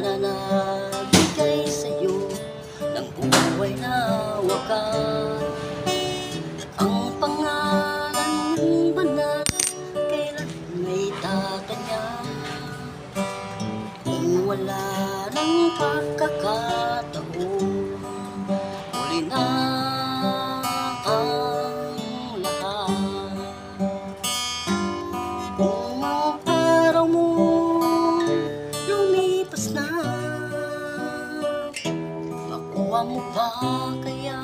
na nagbigay sa'yo ng buhay na wakas? Wala ng pagkakataon. Huli na ang lahat. Kung ang araw mo lumipas na. Makuha mo ba kaya